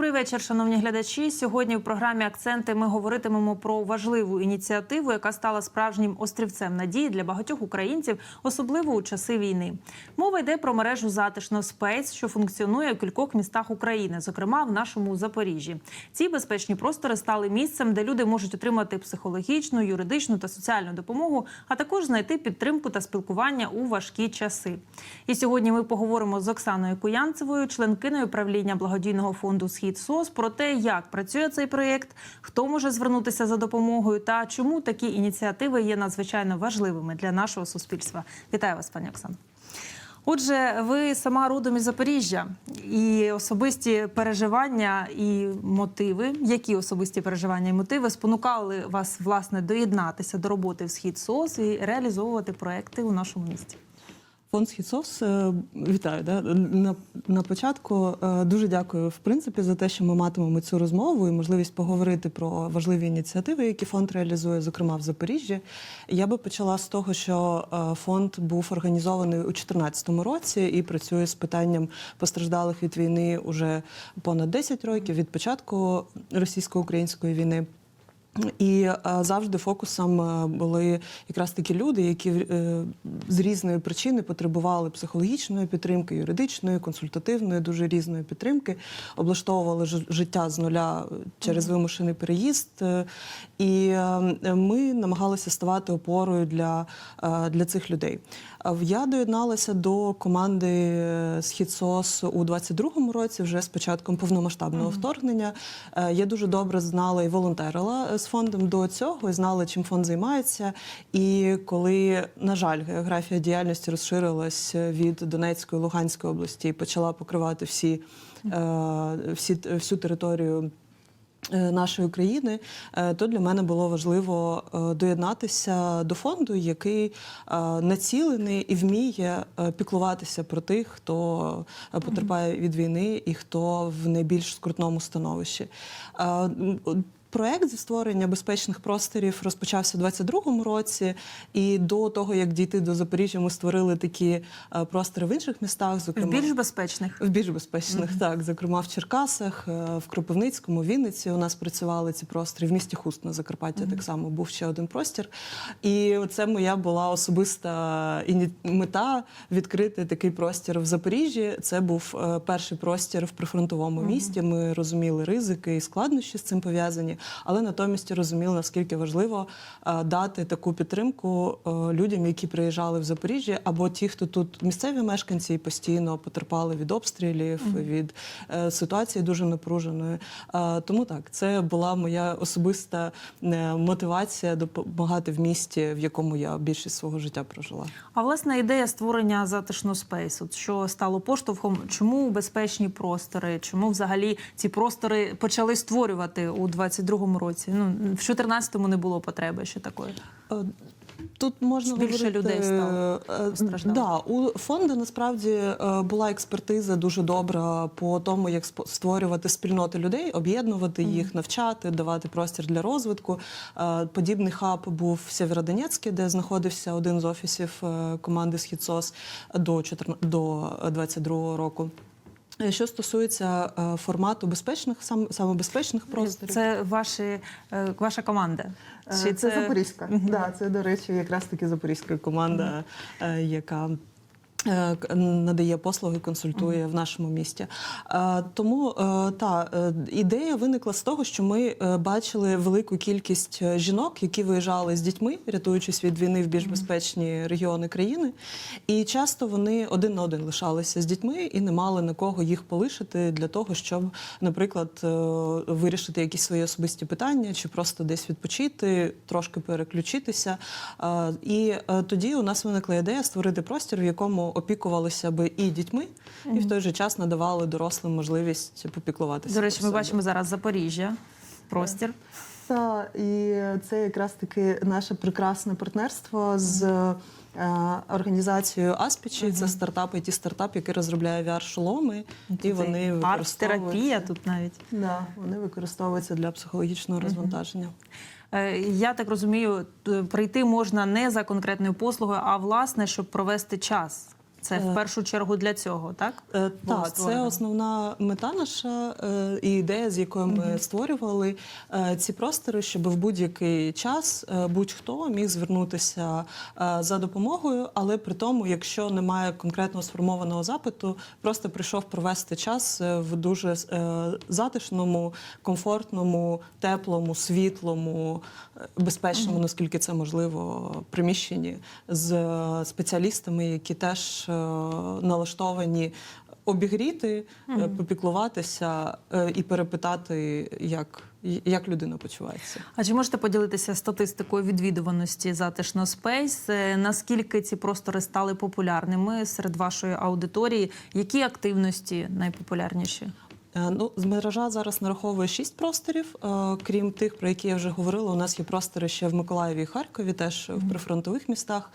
Добрий вечір, шановні глядачі. Сьогодні в програмі Акценти ми говоритимемо про важливу ініціативу, яка стала справжнім острівцем надії для багатьох українців, особливо у часи війни. Мова йде про мережу затишно Спейс, що функціонує у кількох містах України, зокрема в нашому Запоріжжі. Ці безпечні простори стали місцем, де люди можуть отримати психологічну, юридичну та соціальну допомогу, а також знайти підтримку та спілкування у важкі часи. І сьогодні ми поговоримо з Оксаною Куянцевою, членкиною правління благодійного фонду Схід СОС, про те, як працює цей проєкт, хто може звернутися за допомогою та чому такі ініціативи є надзвичайно важливими для нашого суспільства. Вітаю вас, пані Оксано. Отже, ви сама родом із Запоріжжя і особисті переживання і мотиви, які особисті переживання і мотиви спонукали вас власне доєднатися до роботи в схід СОС і реалізовувати проекти у нашому місті. Фонд «Східсос» е, вітаю. Да? На, на початку е, дуже дякую в принципі за те, що ми матимемо цю розмову і можливість поговорити про важливі ініціативи, які фонд реалізує, зокрема в Запоріжжі. Я би почала з того, що е, фонд був організований у 2014 році і працює з питанням постраждалих від війни уже понад 10 років від початку російсько-української війни. І е, завжди фокусом е, були якраз такі люди, які е, з різної причини потребували психологічної підтримки, юридичної, консультативної, дуже різної підтримки, облаштовували життя з нуля через вимушений переїзд. І е, ми намагалися ставати опорою для, для цих людей. Е, Я доєдналася до команди е, «Східсос» у 22-му році, вже з початком повномасштабного вторгнення. Е, Я дуже добре знала і волонтерила з фондом до цього, і знала, чим фонд займається. І коли, на жаль, географія діяльності розширилась від Донецької, Луганської області і почала покривати всі, всі всю територію. Е, Нашої країни, е, то для мене було важливо е, доєднатися до фонду, який націлений і вміє піклуватися про тих, хто потерпає від війни і хто в найбільш скрутному становищі. Проект зі створення безпечних просторів розпочався у 22-му році, і до того як дійти до Запоріжжя, ми створили такі е, простори в інших містах, В зокрема більш безпечних. в більш безпечних, так, зокрема в Черкасах, е, в Кропивницькому, Вінниці у нас працювали ці простори. В місті Хуст на Закарпаття так само був ще один простір. І це моя була особиста мета відкрити такий простір в Запоріжжі. Це був е, перший простір в прифронтовому місті. Ми розуміли ризики і складнощі з цим пов'язані, але натомість розуміли, наскільки важливо е, дати таку підтримку е, людям, які приїжджали в Запоріжжя, або ті, хто тут місцеві мешканці і постійно потерпали від обстрілів, від е, ситуації дуже напруженої. Тому так, це була моя особиста мотивація допомагати в місті, в якому я більшість свого життя прожила. А власне ідея створення затишно спейс, от що стало поштовхом, чому безпечні простори, чому взагалі ці простори почали створювати у 22-му році? Ну в 14-му не було потреби ще такої. Е, Тут можна Більше говорити, людей стало е. Да, у фонду насправді е, була експертиза дуже добра по тому, як створювати спільноти людей, об'єднувати їх, навчати, давати простір для розвитку. Е, Подібний хаб був в Сєвєродонецьку, де знаходився один з офісів е, команди «Східсос» до 14 до 22 року. Е, Що стосується е, формату безпечних, сам, самобезпечних просторів, Це ваші, е, ваша команда? Е, Чи Це, Запорізька. Да, це, до речі, якраз таки запорізька команда, е, яка. Е, Надає послуги, консультує в нашому місті. Е, Тому е, та ідея виникла з того, що ми бачили велику кількість жінок, які виїжджали з дітьми, рятуючись від війни в більш безпечні регіони країни. І часто вони один на один лишалися з дітьми і не мали на кого їх полишити для того, щоб, наприклад, вирішити якісь свої особисті питання чи просто десь відпочити, трошки переключитися. І тоді у нас виникла ідея створити простір, в якому опікувалися би і дітьми, і в той же час надавали дорослим можливість попіклуватися. До речі, ми бачимо зараз Запоріжжя, простір. Та, і це якраз таки наше прекрасне партнерство з е, організацією Аспічі. Це стартап, it стартап, який розробляє VR-шоломи, і вони арт-терапія використовуються. тут навіть. Да, вони використовуються для психологічного розвантаження. Е, Я так розумію, т- прийти можна не за конкретною послугою, а власне, щоб провести час. Це Е. в першу чергу для цього, так? Е, Так, це основна мета наша е, і ідея, з якою ми створювали е, ці простори, щоб в будь-який час е, будь-хто міг звернутися е, за допомогою, але при тому, якщо немає конкретно сформованого запиту, просто прийшов провести час е, в дуже е, затишному, комфортному, теплому, світлому, е, безпечному, наскільки це можливо, приміщенні з е, спеціалістами, які теж е, налаштовані обігріти, е, попіклуватися е, і перепитати, як, як людина почувається. А чи можете поділитися статистикою відвідуваності затишно Спейс? Е, Наскільки ці простори стали популярними серед вашої аудиторії? Які активності найпопулярніші? Е, Ну, з мережа зараз нараховує шість просторів. Е, Крім тих, про які я вже говорила, у нас є простори ще в Миколаєві і Харкові, теж в прифронтових містах.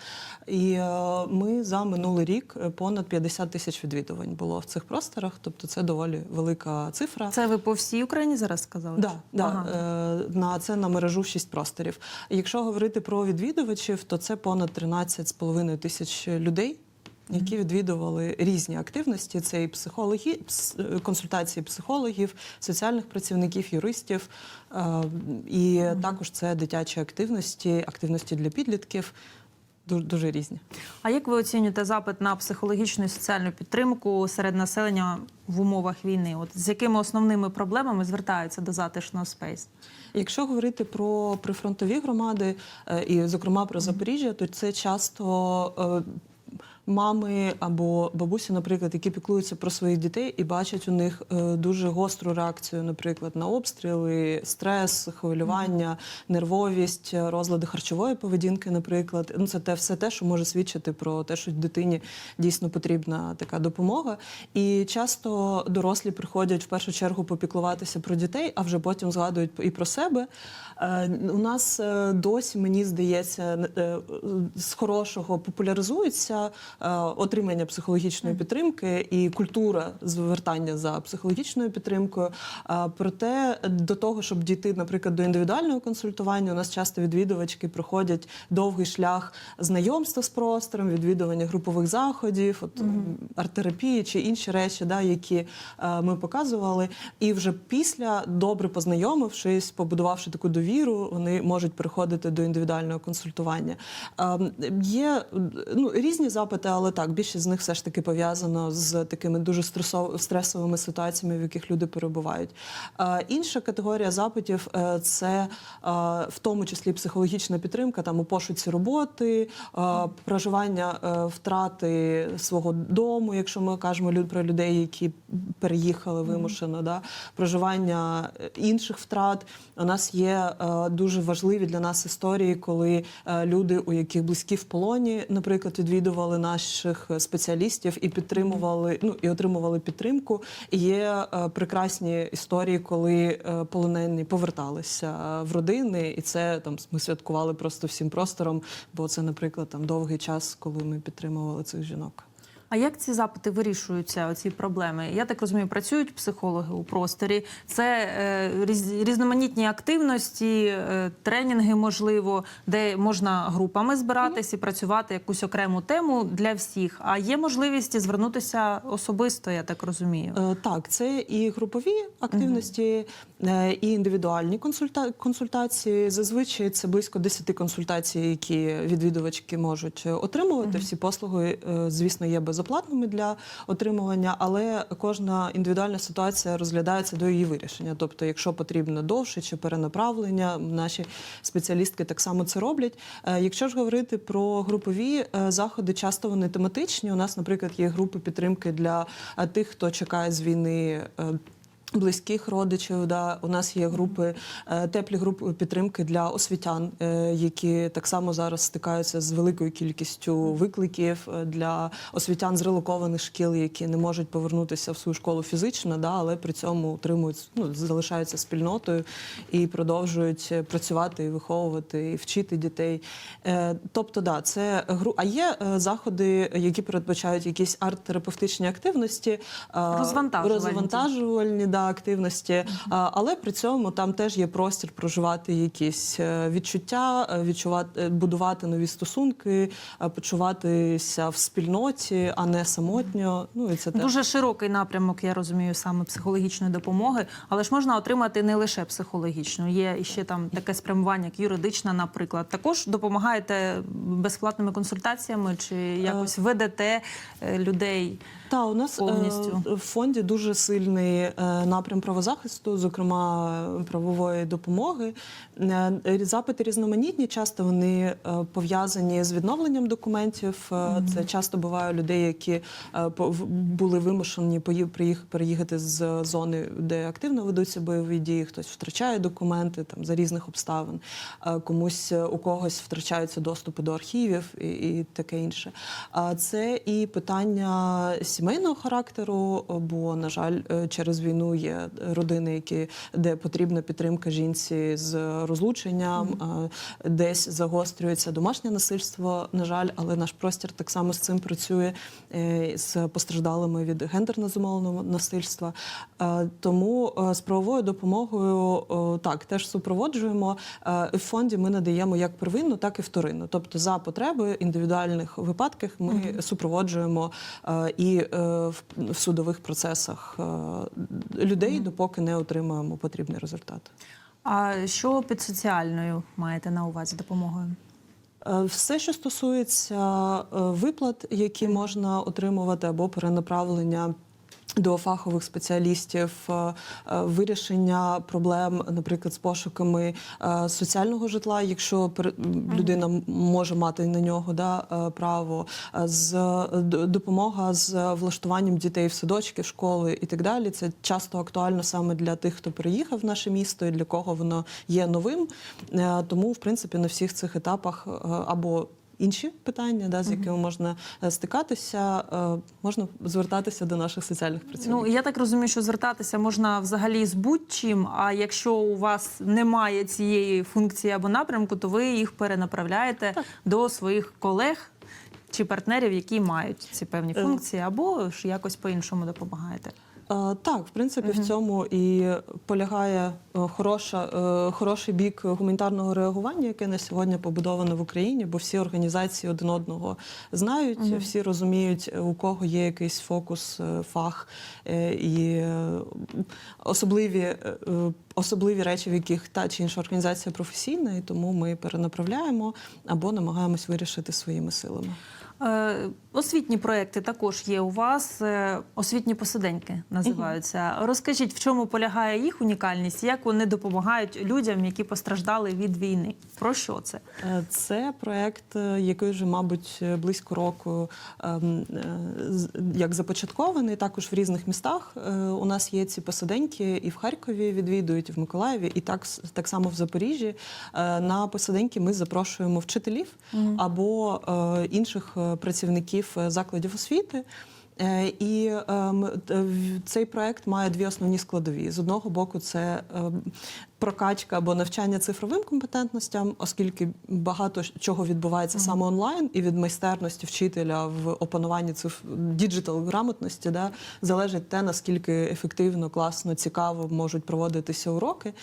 І е, ми за минулий рік понад 50 тисяч відвідувань було в цих просторах. Тобто це доволі велика цифра. Це ви по всій Україні зараз сказали? Да, да, Ага. на це на мережу шість просторів. Якщо говорити про відвідувачів, то це понад 13,5 тисяч людей. Які відвідували різні активності, це і психологи, консультації психологів, соціальних працівників, юристів, е, і також це дитячі активності, активності для підлітків, дуже, дуже різні. А як ви оцінюєте запит на психологічну і соціальну підтримку серед населення в умовах війни? От з якими основними проблемами звертаються до затишного Спейс? Якщо говорити про прифронтові громади, е, і, зокрема, про Запоріжжя, то це часто. Мами або бабусі, наприклад, які піклуються про своїх дітей і бачать у них е, дуже гостру реакцію, наприклад, на обстріли, стрес, хвилювання, нервовість, розлади харчової поведінки, наприклад. Ну це те все те, що може свідчити про те, що дитині дійсно потрібна така допомога. І часто дорослі приходять в першу чергу попіклуватися про дітей, а вже потім згадують і про себе. Е, У нас е, досі, мені здається, з хорошого популяризується отримання психологічної підтримки і культура звертання за психологічною підтримкою. Е, Проте до того, щоб дійти, наприклад, до індивідуального консультування, у нас часто відвідувачки проходять довгий шлях знайомства з простором, відвідування групових заходів, от, арт-терапії чи інші речі, да, які е, ми показували. І вже після, добре познайомившись, побудувавши таку довіру, вони можуть переходити до індивідуального консультування. Е, Є ну, різні запити, але так, більшість з них все ж таки пов'язано з такими дуже стресов- стресовими ситуаціями, в яких люди перебувають. Е, Інша категорія запитів е, це е, в тому числі психологічна підтримка там у пошуці роботи, проживання втрати свого дому, якщо ми кажемо про людей, які переїхали вимушено, да, проживання інших втрат. У нас є дуже важливі для нас історії, коли люди, у яких близькі в полоні, наприклад, відвідували наших спеціалістів і підтримували, ну і отримували підтримку. Є е, прекрасні історії, коли е, полонені поверталися в родини, і це там ми святкували просто всім простором, бо це, наприклад, там довгий час, коли ми підтримували цих жінок. А як ці запити вирішуються? Оці проблеми? Я так розумію, працюють психологи у просторі. Це е, різноманітні активності, е, тренінги, можливо, де можна групами збиратись і працювати якусь окрему тему для всіх. А є можливість звернутися особисто, я так розумію. Е, Так, це і групові активності, е, і індивідуальні консульта- консультації. Зазвичай це близько 10 консультацій, які відвідувачки можуть е, отримувати. Всі послуги, е, звісно, є безоплатними для отримування, але кожна індивідуальна ситуація розглядається до її вирішення. Тобто, якщо потрібно довше чи перенаправлення, наші спеціалістки так само це роблять. Е, Якщо ж говорити про групові е, заходи, часто вони тематичні. У нас, наприклад, є групи підтримки для е, тих, хто чекає з війни. Близьких родичів, да у нас є групи, е, теплі групи підтримки для освітян, е, які так само зараз стикаються з великою кількістю викликів е, для освітян з релокованих шкіл, які не можуть повернутися в свою школу фізично, да, але при цьому утримують, ну залишаються спільнотою і продовжують працювати і виховувати, і вчити дітей. Тобто, да, це гру. А є заходи, які передбачають якісь арт-терапевтичні активності, Розвантажувальні. розвантажувальні, да, активності, але при цьому там теж є простір проживати якісь е, відчуття, е, відчувати, е, будувати нові стосунки, е, почуватися в спільноті, а не самотньо. Ну і це теж Дуже широкий напрямок, я розумію, саме психологічної допомоги, але ж можна отримати не лише психологічну. Є ще там таке спрямування, як юридична, наприклад. Також допомагаєте безплатними консультаціями чи якось ведете е, людей. Та у нас повністю. е, в фонді дуже сильний е, напрям правозахисту, зокрема правової допомоги. Е, Запити різноманітні, часто вони е, пов'язані з відновленням документів. Е, Це часто буває людей, які були вимушені переїхати з зони, де активно ведуться бойові дії. Хтось втрачає документи там за різних обставин, комусь у когось втрачаються доступи до архівів і, і таке інше. А це і питання сімейного характеру, бо, на жаль, через війну є родини, які де потрібна підтримка жінці з розлученням, е, десь загострюється домашнє насильство, на жаль, але наш простір так само з цим працює е, з постраждалими від гендерно зумовленого насильства. Е, Тому з правовою допомогою так теж супроводжуємо. В фонді ми надаємо як первинну, так і вторинну. Тобто, за потреби індивідуальних випадках ми супроводжуємо і в судових процесах людей, допоки не отримаємо потрібний результат. А що під соціальною маєте на увазі допомогою? Е, Все, що стосується е, виплат, які можна отримувати, або перенаправлення. До фахових спеціалістів е, е, вирішення проблем, наприклад, з пошуками е, соціального житла, якщо людина може мати на нього да, право, з допомога з влаштуванням дітей в садочки, в школи і так далі. Це часто актуально саме для тих, хто переїхав в наше місто і для кого воно є новим. Тому, в принципі, на всіх цих етапах або інші питання, да, з якими можна е, стикатися, е, можна звертатися до наших соціальних працівників. Ну я так розумію, що звертатися можна взагалі з будь-чим. А якщо у вас немає цієї функції або напрямку, то ви їх перенаправляєте до своїх колег чи партнерів, які мають ці певні Е. функції, або ж якось по-іншому допомагаєте. Е, Так, в принципі, в цьому і полягає е, хороша, е, хороший бік гуманітарного реагування, яке на сьогодні побудовано в Україні, бо всі організації один одного знають, всі розуміють, у кого є якийсь фокус, фах і особливі, особливі речі, в яких та чи інша організація професійна, і тому ми перенаправляємо або намагаємось вирішити своїми силами. Е, Освітні проекти також є у вас. Е, Освітні посиденьки називаються. Розкажіть, в чому полягає їх унікальність, як вони допомагають людям, які постраждали від війни? Про що це? Е, Це проект, який вже, мабуть, близько року ем, як започаткований, також в різних містах. У нас є ці посиденьки і в Харкові відвідують, і в Миколаєві, і так, так само в Запоріжжі. На посиденьки ми запрошуємо вчителів або інших працівників е, закладів освіти. Е, І цей проект має дві основні складові. З одного боку, це прокачка або навчання цифровим компетентностям, оскільки багато чого відбувається саме онлайн, і від майстерності вчителя в опануванні циф діджитал грамотності, да, залежить те, наскільки ефективно, класно, цікаво можуть проводитися уроки.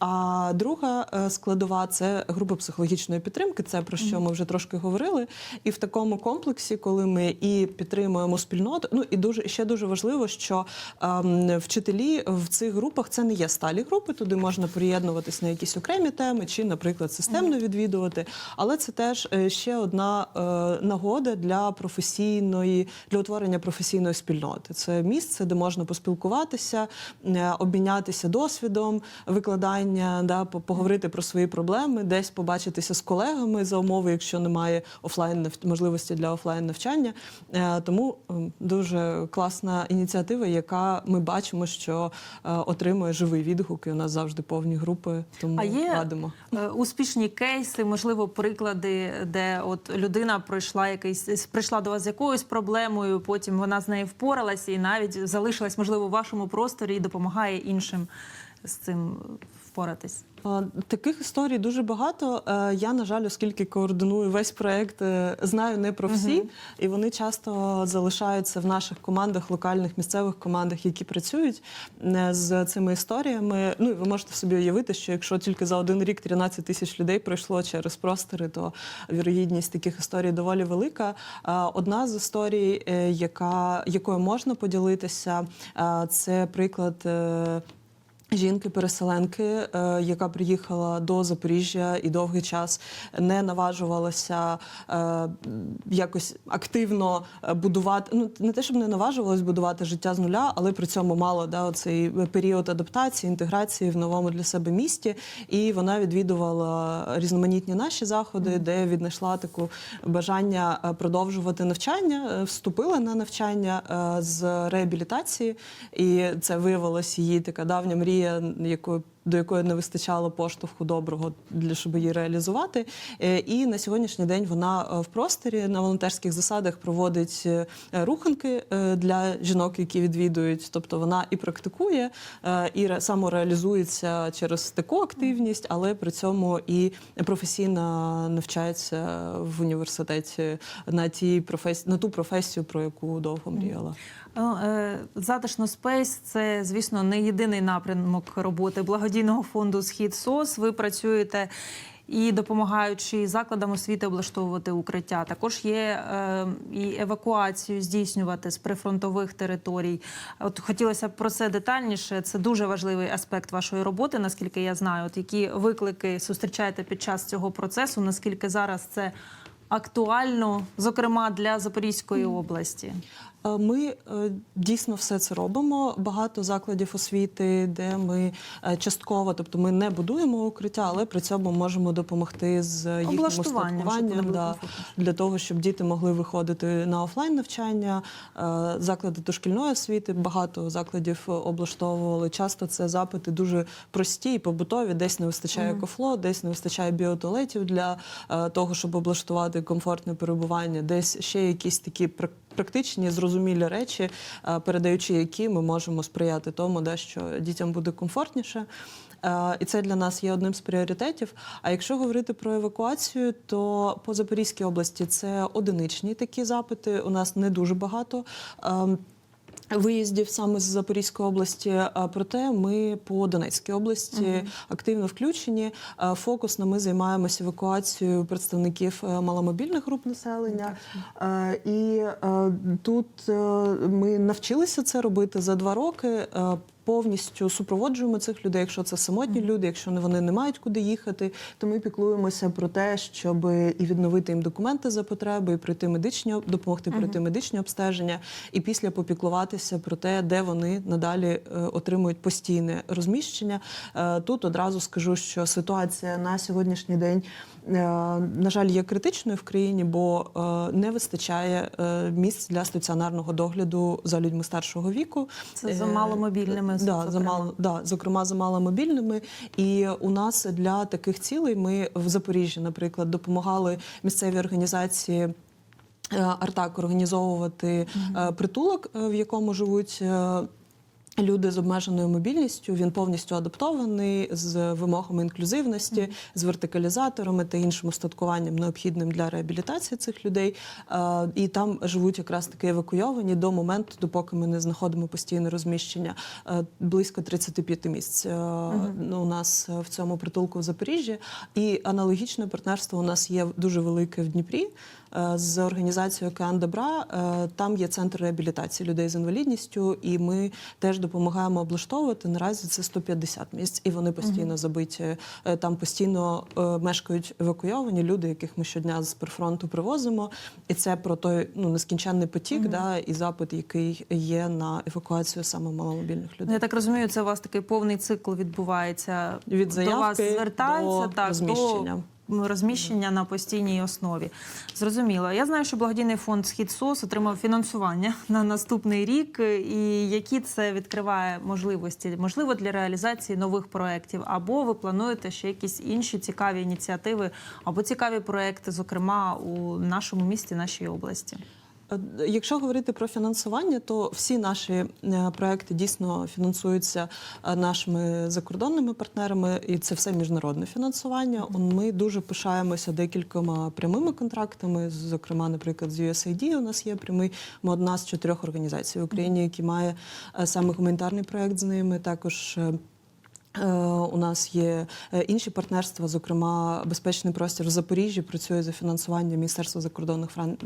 А друга е, складова це група психологічної підтримки. Це про що ми вже трошки говорили. І в такому комплексі, коли ми і підтримуємо спільноту, ну і дуже ще дуже важливо, що ем, вчителі в цих групах це не є сталі групи. Туди можна приєднуватись на якісь окремі теми, чи, наприклад, системно відвідувати. Але це теж е, ще одна е, нагода для професійної для утворення професійної спільноти. Це місце, де можна поспілкуватися, е, обмінятися досвідом, викладання, да, поговорити про свої проблеми, десь побачитися з колегами за умови, якщо немає офлайн можливості для офлайн навчання. Тому дуже класна ініціатива, яка ми бачимо, що отримує живий відгук, і у нас завжди повні групи. Тому А є радимо. е, успішні кейси, можливо, приклади, де от людина пройшла якийсь прийшла до вас з якоюсь проблемою, потім вона з нею впоралася і навіть залишилась, можливо, в вашому просторі і допомагає іншим з цим впоратись. А, Таких історій дуже багато. Е, Я, на жаль, оскільки координую весь проект, е, знаю не про всі, і вони часто залишаються в наших командах, локальних місцевих командах, які працюють е, з цими історіями. Ну і ви можете собі уявити, що якщо тільки за один рік 13 тисяч людей пройшло через простори, то вірогідність таких історій доволі велика. Е, Одна з історій, е, яка якою можна поділитися, е, це приклад. Жінки-переселенки, е, яка приїхала до Запоріжжя і довгий час не наважувалася е, якось активно е, будувати. Ну не те, щоб не наважувалась будувати життя з нуля, але при цьому мала да, цей період адаптації, інтеграції в новому для себе місті. І вона відвідувала різноманітні наші заходи, де віднайшла таку бажання продовжувати навчання, вступила на навчання з реабілітації, і це виявилось її така давня мрія, якою до якої не вистачало поштовху доброго для щоб її реалізувати. Е, І на сьогоднішній день вона е, в просторі на волонтерських засадах проводить е, руханки для жінок, які відвідують. Тобто вона і практикує, і ре- самореалізується через таку активність, але при цьому і професійно навчається в університеті на тій професії, на ту професію, про яку довго мріяла. Ну, е, Затишно Спейс це, звісно, не єдиний напрямок роботи благодійного фонду Схід СОС. Ви працюєте і допомагаючи закладам освіти облаштовувати укриття. Також є е, і евакуацію здійснювати з прифронтових територій. От хотілося б про це детальніше. Це дуже важливий аспект вашої роботи, наскільки я знаю. От які виклики зустрічаєте під час цього процесу? Наскільки зараз це актуально, зокрема для Запорізької області? Е, Ми е, дійсно все це робимо. Багато закладів освіти, де ми е, частково, тобто ми не будуємо укриття, але при цьому можемо допомогти з їхнім устаткуванням да, для того, щоб діти могли виходити на офлайн навчання. Заклади дошкільної освіти багато закладів облаштовували. Часто це запити дуже прості і побутові. Десь не вистачає кофло, десь не вистачає біотуалетів для того, щоб облаштувати комфортне перебування. Десь ще якісь такі прак- практичні, зрозумілі речі, е, передаючи які ми можемо сприяти тому, да, що дітям буде комфортніше. Е, І це для нас є одним з пріоритетів. А якщо говорити про евакуацію, то по Запорізькій області це одиничні такі запити. У нас не дуже багато. Виїздів саме з Запорізької області, а проте ми по Донецькій області активно включені. Фокусно ми займаємося евакуацією представників е, маломобільних груп населення. І е, тут е, ми навчилися це робити за два роки. Повністю супроводжуємо цих людей, якщо це самотні люди, якщо вони не мають куди їхати, то ми піклуємося про те, щоб і відновити їм документи за потреби, і пройти медичні допомогти пройти медичні обстеження, і після попіклуватися про те, де вони надалі е, отримують постійне розміщення. Е, Тут одразу скажу, що ситуація на сьогоднішній день, на жаль, є критичною в країні, бо е, не вистачає е, місць для стаціонарного догляду за людьми старшого віку. Це за Е, маломобільними, Да, за мало, да, зокрема за маломобільними. І у нас для таких цілей ми в Запоріжжі, наприклад, допомагали місцеві організації. е, Артак організовувати е, притулок, е, в якому живуть е, люди з обмеженою мобільністю. Він повністю адаптований з вимогами інклюзивності, з вертикалізаторами та іншим устаткуванням, необхідним для реабілітації цих людей. Е, І там живуть якраз таки евакуйовані до моменту, допоки ми не знаходимо постійне розміщення. Е, Близько 35 місць ну, у нас в цьому притулку в Запоріжжі. І аналогічне партнерство у нас є дуже велике в Дніпрі з організацією Океан Добра. Е, Там є центр реабілітації людей з інвалідністю, і ми теж допомагаємо облаштовувати. Наразі це 150 місць, і вони постійно забиті. Е, Там постійно е, мешкають евакуйовані люди, яких ми щодня з прифронту привозимо. І це про той ну нескінченний потік, да, і запит, який є на евакуацію саме маломобільних Ну, людей. Я так розумію, це у вас такий повний цикл відбувається. Від до заявки вас звертаються до так, розміщення. До розміщення на постійній основі. Зрозуміло. Я знаю, що благодійний фонд Схід СОС отримав фінансування на наступний рік. І які це відкриває можливості? Можливо, для реалізації нових проєктів, або ви плануєте ще якісь інші цікаві ініціативи або цікаві проекти, зокрема у нашому місті, нашій області. Якщо говорити про фінансування, то всі наші е, проекти дійсно фінансуються е, нашими закордонними партнерами, і це все міжнародне фінансування. Ми дуже пишаємося декількома прямими контрактами. Зокрема, наприклад, з USAID у нас є прямий. Ми одна з чотирьох організацій в Україні, які має е, саме гуманітарний проект з ними. Також У нас є інші партнерства, зокрема, безпечний простір в Запоріжжі працює за фінансування Міністерства закордонних фран-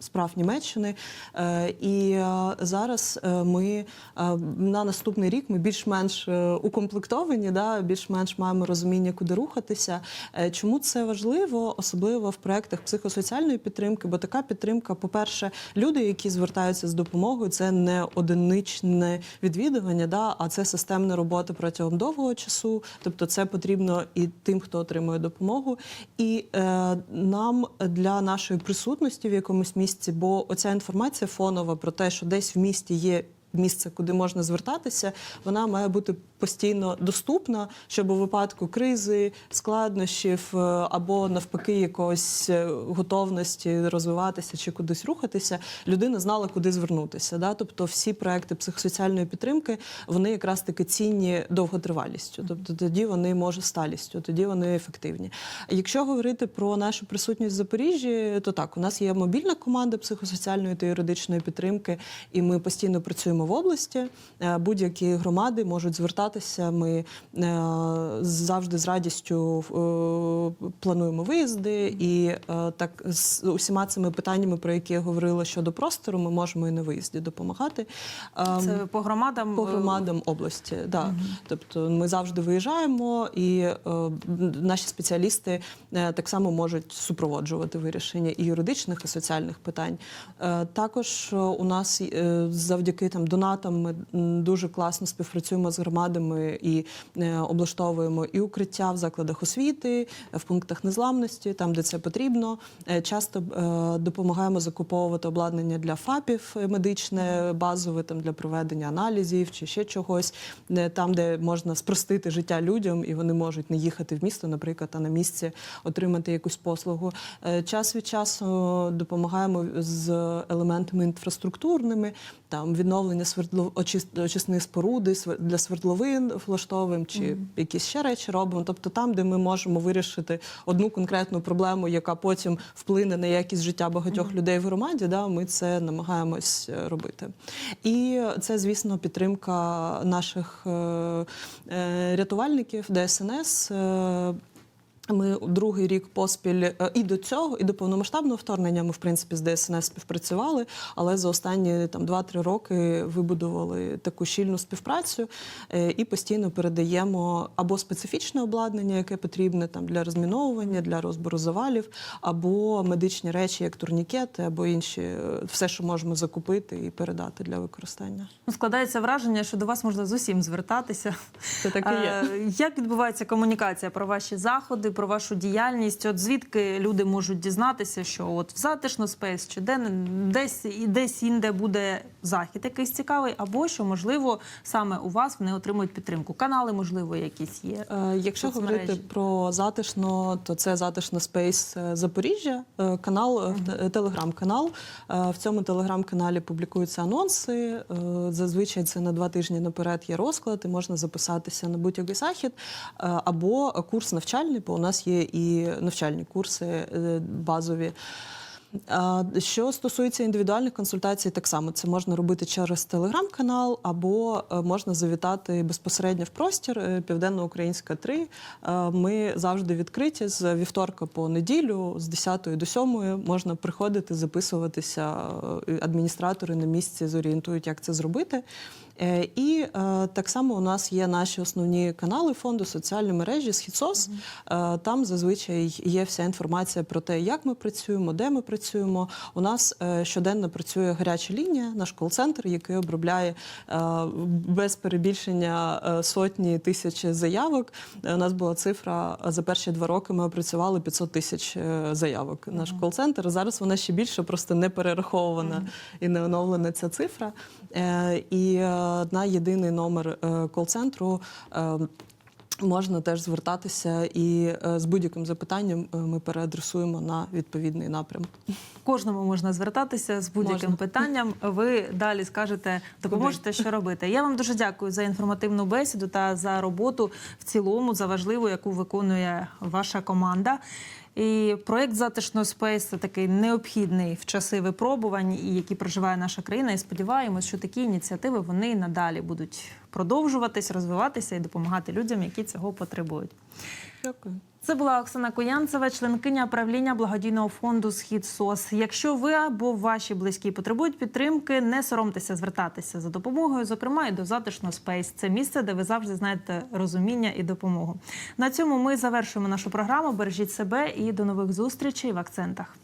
справ Німеччини. Е, І е, зараз е, ми на наступний рік ми більш-менш укомплектовані, да, більш-менш маємо розуміння, куди рухатися. Чому це важливо, особливо в проектах психосоціальної підтримки? Бо така підтримка, по-перше, люди, які звертаються з допомогою, це не одиничне відвідування, да, а це системна робота протягом довгого часу. Тобто, це потрібно і тим, хто отримує допомогу, і е, нам для нашої присутності в якомусь місці, бо оця інформація фонова про те, що десь в місті є. Місце, куди можна звертатися, вона має бути постійно доступна, щоб у випадку кризи, складнощів е, або навпаки якогось е, готовності розвиватися чи кудись рухатися, людина знала, куди звернутися. Да? Тобто всі проекти психосоціальної підтримки вони якраз таки цінні довготривалістю. Тобто тоді вони може сталістю, тоді вони ефективні. Якщо говорити про нашу присутність в Запоріжжі, то так, у нас є мобільна команда психосоціальної та юридичної підтримки, і ми постійно працюємо в області. Е, Будь-які громади можуть звертатися. Ми е, завжди з радістю е, плануємо виїзди, і е, так з усіма цими питаннями, про які я говорила щодо простору, ми можемо і на виїзді допомагати. Ем, Це по громадам по громадам області, да. Тобто ми завжди виїжджаємо, і наші спеціалісти так само можуть супроводжувати вирішення і юридичних, і соціальних питань. Також у нас завдяки там донатам ми дуже класно співпрацюємо з громадами і е, облаштовуємо і укриття в закладах освіти, в пунктах незламності, там де це потрібно. Е, часто е, допомагаємо закуповувати обладнання для ФАПів медичне, базове там для проведення аналізів чи ще чогось, там, де можна спростити життя людям, і вони можуть не їхати в місто, наприклад, а на місці отримати якусь послугу. Час від часу допомагаємо з елементами інфраструктурними, там відновлення свердло очис- очисної споруди для свердловин влаштовуємо, чи якісь ще речі робимо. Тобто там, де ми можемо вирішити одну конкретну проблему, яка потім вплине на якість життя багатьох людей в громаді, да, ми це намагаємось е, робити. І це, звісно, підтримка наших е, е, рятувальників ДСНС. е, ми другий рік поспіль е, і до цього, і до повномасштабного вторгнення ми в принципі з ДСНС співпрацювали, але за останні там 2-3 роки вибудували таку щільну співпрацю е, і постійно передаємо або специфічне обладнання, яке потрібне там для розміновування, для розбору завалів, або медичні речі, як турнікети, або інші, е, все, що можемо закупити і передати для використання. Ну, складається враження, що до вас можна з усім звертатися. Це так і є. Як відбувається комунікація про ваші заходи, про вашу діяльність? От звідки люди можуть дізнатися, що от в затишно спейс чи де десь і десь інде буде захід якийсь цікавий, або що можливо саме у вас вони отримують підтримку? Канали, можливо, якісь є. Е, Якщо говорити про затишно, то це затишно Спейс е, Запоріжжя, е, канал, е, те- телеграм-канал. В цьому телеграм-каналі публікуються анонси. Зазвичай це на два тижні наперед є розклад, і можна записатися на будь-який захід або курс навчальний, бо у нас є і навчальні курси е, базові. Що стосується індивідуальних консультацій, так само це можна робити через телеграм-канал, або е, можна завітати безпосередньо в простір е, Південно-Українська 3. Е, Ми завжди відкриті з вівторка по неділю, з 10 до 7 можна приходити, записуватися. Адміністратори на місці зорієнтують, як це зробити. І е, так само у нас є наші основні канали фонду, соціальні мережі Східсос. Е, Там зазвичай є вся інформація про те, як ми працюємо, де ми працюємо. У нас е, щоденно працює гаряча лінія, наш кол-центр, який обробляє е, без перебільшення е, сотні тисяч заявок. У нас була цифра за перші два роки. Ми опрацювали 500 тисяч заявок. Наш кол-центр зараз вона ще більше, просто не перерахована і не оновлена ця цифра. І е, на єдиний номер кол-центру. Можна теж звертатися і е, з будь-яким запитанням е, ми переадресуємо на відповідний напрям. Кожному можна звертатися з будь-яким питанням. Ви далі скажете, допоможете, що робити. Я вам дуже дякую за інформативну бесіду та за роботу в цілому, за важливу, яку виконує ваша команда. І проект затишно Спейс це такий необхідний в часи випробувань, і які проживає наша країна. І сподіваємось, що такі ініціативи вони надалі будуть продовжуватись, розвиватися і допомагати людям, які цього потребують. Дякую. Це була Оксана Куянцева, членкиня правління благодійного фонду Схід СОС. Якщо ви або ваші близькі потребують підтримки, не соромтеся звертатися за допомогою, зокрема і до затишно Спейс. Це місце, де ви завжди знаєте розуміння і допомогу. На цьому ми завершуємо нашу програму. Бережіть себе і до нових зустрічей в акцентах.